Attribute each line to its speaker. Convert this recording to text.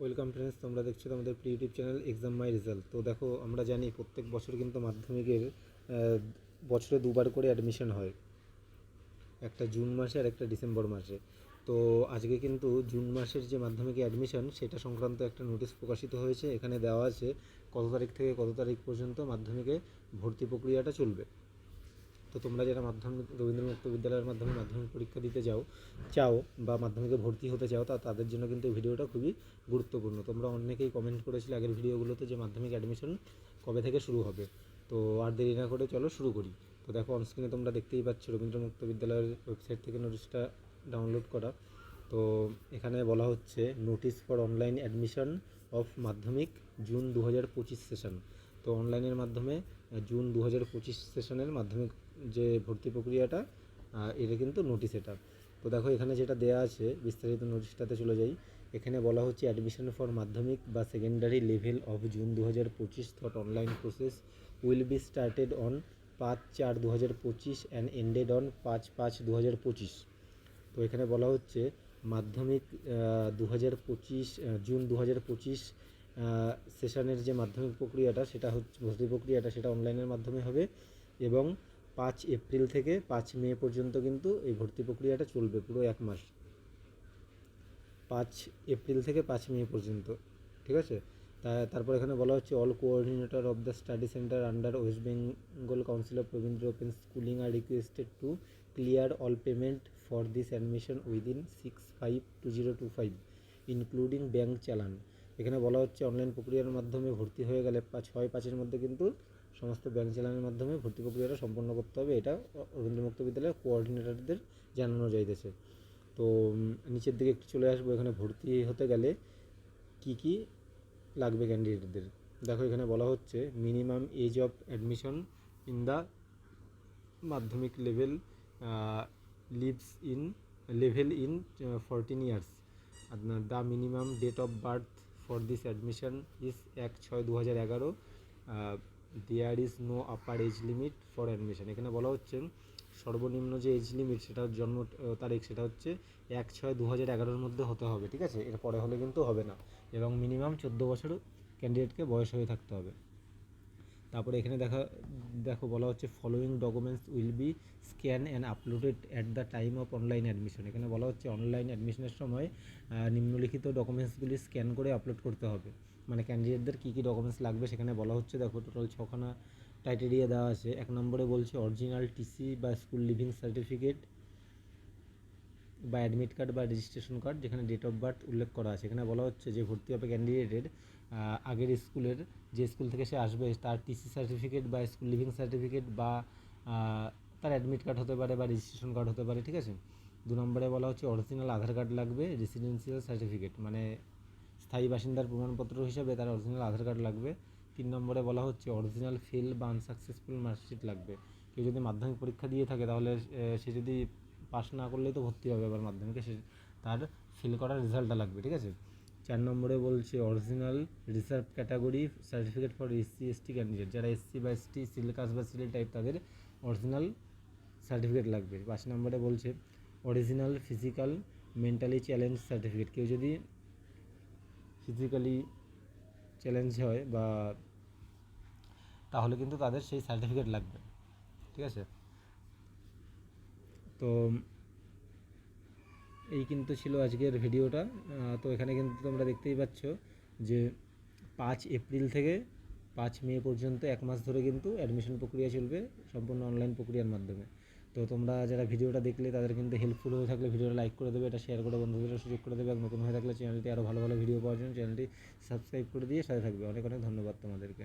Speaker 1: Welcome friends তোমরা দেখছ আমাদের pre YouTube channel exam my result তো দেখো, আমরা জানি প্রত্যেক বছর কিন্তু মাধ্যমিকের বছরে দুবার করে অ্যাডমিশন হয়। একটা জুন মাসে আর একটা ডিসেম্বর মাসে। তো আজকে কিন্তু জুন মাসের যে মাধ্যমিকে অ্যাডমিশন সেটা সংক্রান্ত একটা নোটিশ প্রকাশিত হয়েছে। এখানে দেওয়া আছে কত তারিখ থেকে কত তারিখ পর্যন্ত মাধ্যমিকে ভর্তি প্রক্রিয়াটা চলবে। তো তোমরা যারা মাধ্যমিক রবীন্দ্র মুক্ত বিদ্যালয়ের মাধ্যমে মাধ্যমিক পরীক্ষা দিতে যাও, চাও বা মাধ্যমিকে ভর্তি হতে চাও, তা তাদের জন্য কিন্তু এই ভিডিওটা খুবই গুরুত্বপূর্ণ। তোমরা অনেকেই কমেন্ট করেছিলে আগের ভিডিওগুলোতে যে মাধ্যমিক অ্যাডমিশন কবে থেকে শুরু হবে। তো আর দেরি না করে চলো শুরু করি। তো দেখো অনস্ক্রিনে তোমরা দেখতেই পাচ্ছ রবীন্দ্র মুক্ত বিদ্যালয়ের ওয়েবসাইট থেকে নোটিশটা ডাউনলোড করা। তো এখানে বলা হচ্ছে notice for online admission of Madhyamik June দু হাজার পঁচিশ সেশন তো অনলাইনের মাধ্যমে জুন দু হাজার পঁচিশ সেশনের মাধ্যমিক যে ভর্তি প্রক্রিয়াটা এটা কিন্তু নোটিশ এটা। তো দেখো, এখানে যেটা দেয়া আছে, বিস্তারিত নোটিশটাতে চলে যাই। এখানে বলা হচ্ছে অ্যাডমিশন ফর মাধ্যমিক বা সেকেন্ডারি লেভেল অফ জুন দু হাজার পঁচিশ thought online process will be started on পাঁচ চার দু হাজার পঁচিশ অ্যান্ড এন্ডেড অন পাঁচ পাঁচ দু হাজার পঁচিশ। তো এখানে বলা হচ্ছে, মাধ্যমিক দু হাজার পঁচিশ জুন দু হাজার পঁচিশ সেশনের যে মাধ্যমিক প্রক্রিয়াটা, সেটা হচ্ছে ভর্তি প্রক্রিয়াটা সেটা অনলাইনের মাধ্যমে হবে এবং পাঁচ এপ্রিল থেকে পাঁচ মে পর্যন্ত কিন্তু এই ভর্তি প্রক্রিয়াটা চলবে পুরো এক মাস। পাঁচ এপ্রিল থেকে পাঁচ মে পর্যন্ত, ঠিক আছে? তারপর এখানে বলা হচ্ছে all coordinator of the study centre under West Bengal council of Rabindra open schooling are requested to clear all payment for this admission within six five two zero two five including bank challan এখানে বলা হচ্ছে online প্রক্রিয়ার মাধ্যমে ভর্তি হয়ে গেলে ছয়, পাঁচের মধ্যে কিন্তু সমস্ত ব্যাংক চালানের মাধ্যমে ভর্তি প্রক্রিয়াটা সম্পন্ন করতে হবে। এটা রবীন্দ্র মুক্ত বিদ্যালয়ের কোঅর্ডিনেটরদের জানানো যাইতেছে। তো নিচের দিকে একটু চলে আসব। এখানে ভর্তি হতে গেলে কি কি লাগবে ক্যান্ডিডেটদের দেখো, এখানে বলা হচ্ছে minimum age of admission in the Madhyamik level lives in level in fourteen years the minimum date of birth for this admission is এক ছয় দু হাজার এগারো there is no upper age limit for admission এখানে বলা হচ্ছে সর্বনিম্ন যে এজ লিমিট সেটা জন্ম তারিখ সেটা হচ্ছে এক ছয় দু হাজার এগারোর মধ্যে হতে হবে, ঠিক আছে? এর পরে হলে কিন্তু হবে না। এবং মিনিমাম চোদ্দ বছর ক্যান্ডিডেটকে বয়স হয়ে থাকতে হবে। তারপরে এখানে দেখা, দেখো বলা হচ্ছে following documents will be scan and uploaded at the time of online admission এখানে বলা হচ্ছে অনলাইন অ্যাডমিশনের সময় নিম্নলিখিত ডকুমেন্টসগুলি স্ক্যান করে আপলোড করতে হবে। মানে ক্যান্ডিডেটদের কী কী ডকুমেন্টস লাগবে সেখানে বলা হচ্ছে, দেখো টোটাল ছখানা ক্রাইটেরিয়া দেওয়া আছে। এক নম্বরে বলছে অরিজিনাল টিসি বা স্কুল লিভিং সার্টিফিকেট বা অ্যাডমিট কার্ড বা রেজিস্ট্রেশন কার্ড যেখানে ডেট অফ বার্থ উল্লেখ করা আছে। এখানে বলা হচ্ছে যে ভর্তি হবে ক্যান্ডিডেটের আগের স্কুলের যে স্কুল থেকে সে আসবে, তার টিসি সার্টিফিকেট বা স্কুল লিভিং সার্টিফিকেট বা তার অ্যাডমিট কার্ড হতে পারে বা রেজিস্ট্রেশন কার্ড হতে পারে, ঠিক আছে? দু নম্বরে বলা হচ্ছে অরিজিনাল আধার কার্ড লাগবে রেসিডেন্সিয়াল সার্টিফিকেট মানে স্থায়ী বাসিন্দার প্রমাণপত্র হিসাবে তার অরিজিনাল আধার কার্ড লাগবে। তিন নম্বরে বলা হচ্ছে অরিজিনাল ফেল বা আনসাকসেসফুল মার্কশিট লাগবে। কেউ যদি মাধ্যমিক পরীক্ষা দিয়ে থাকে, তাহলে সে যদি পাস না করলেই তো ভর্তি হবে আবার মাধ্যমিকে, সে, তার ফিল করার রেজাল্টটা লাগবে, ঠিক আছে? চার নম্বরে বলছে original reserve category certificate for SC ST candidate যারা এসসি বা এসটি সিল কাস্ট বা সিল টাইপ তাদের অরিজিনাল সার্টিফিকেট লাগবে। পাঁচ নম্বরে বলছে original physical mentally challenge certificate কেউ যদি ফিজিক্যালি চ্যালেঞ্জ হয় বা তাহলে কিন্তু তাদের সেই সার্টিফিকেট লাগবে। ঠিক আছে? তো এই কিন্তু ছিল আজকের ভিডিওটা। তো এখানে কিন্তু তোমরা দেখতেই পাচ্ছ যে পাঁচ এপ্রিল থেকে পাঁচ মে পর্যন্ত এক মাস ধরে কিন্তু অ্যাডমিশন প্রক্রিয়া চলবে সম্পূর্ণ অনলাইন প্রক্রিয়ার মাধ্যমে। তো তোমরা যারা ভিডিওটা দেখলে তাদের কিন্তু হেল্পফুল হয়ে থাকলে ভিডিওটা লাইক করে দেবে, এটা শেয়ার করে বন্ধুদের সুযোগ করে দেবে। নতুন হয়ে থাকলে চ্যানেলটি আরও ভালো ভালো ভিডিও পাওয়ার জন্য চ্যানেলটি সাবস্ক্রাইব করে দিয়ে সাথে থাকবে। অনেক অনেক ধন্যবাদ তোমাদেরকে।